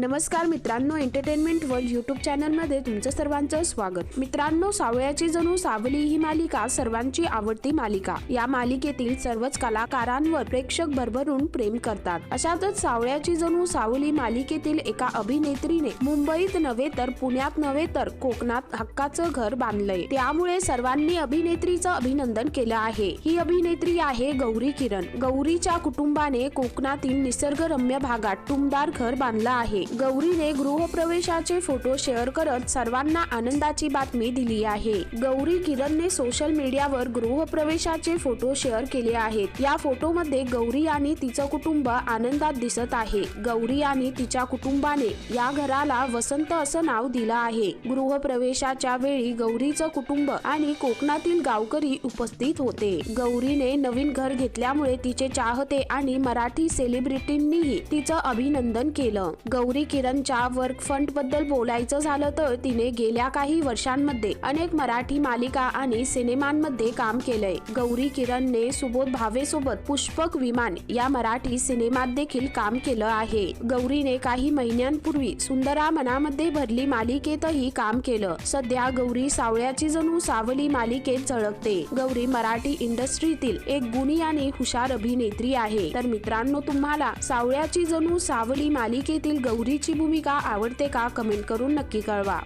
नमस्कार मित्रांनो entertainment world YouTube चॅनलमध्ये तुमचं सर्वांचं स्वागत. मित्रांनो सावळ्याची जणू सावली ही मालिका सर्वांची आवडती मालिका. या मालिकेतील सर्वच कलाकारांवर प्रेक्षक भरभरून प्रेम करतात. अशातच सावळ्याची जणू सावली मालिकेतील एका अभिनेत्रीने मुंबईत नव्हे तर पुण्यात नव्हे तर कोकणात हक्काचं घर बांधलंय. त्यामुळे सर्वांनी अभिनेत्रीचं अभिनंदन केलं आहे. ही अभिनेत्री आहे गौरी किरण. गौरीच्या कुटुंबाने कोकणातील निसर्गरम्य भागात टुमदार घर बांधलं आहे. गौरीने गृहप्रवेशाचे फोटो शेअर करत सर्वांना आनंदाची बातमी दिली आहे. गौरी किरणने सोशल मीडियावर गृहप्रवेशाचे फोटो शेअर केले आहेत. या फोटोमध्ये गौरी आणि तिचं कुटुंब आनंदात दिसत आहे. गौरी आणि तिच्या कुटुंबाने या घराला वसंत असं नाव दिलं आहे. गृहप्रवेशाच्या वेळी गौरीचं कुटुंब आणि कोकणातील गावकरी उपस्थित होते. गौरीने नवीन घर घेतल्यामुळे तिचे चाहते आणि मराठी सेलिब्रिटींनीही तिचं अभिनंदन केलं. गौरी किरणच्या वर्क फंडबद्दल बोलायचं झालं तर तिने गेल्या काही वर्षांमध्ये अनेक मराठी मालिका आणि सिनेमांमध्ये काम केलंय. गौरी किरणने सुबोध भावे सोबत पुष्पक विमान या मराठी सिनेमात देखील काम केलं आहे. गौरीने काही महिन्यांपूर्वी सुंदरा मनामध्ये भरली मालिकेतही काम केलं. सध्या गौरी सावळ्याची जणू सावली मालिकेत झळकते. गौरी मराठी इंडस्ट्रीतील एक गुणी आणि हुशार अभिनेत्री आहे. तर मित्रांनो तुम्हाला सावळ्याची जणू सावली मालिकेतील गौरी गौरीची भूमिका आवडते का कमेंट करून नक्की कळवा.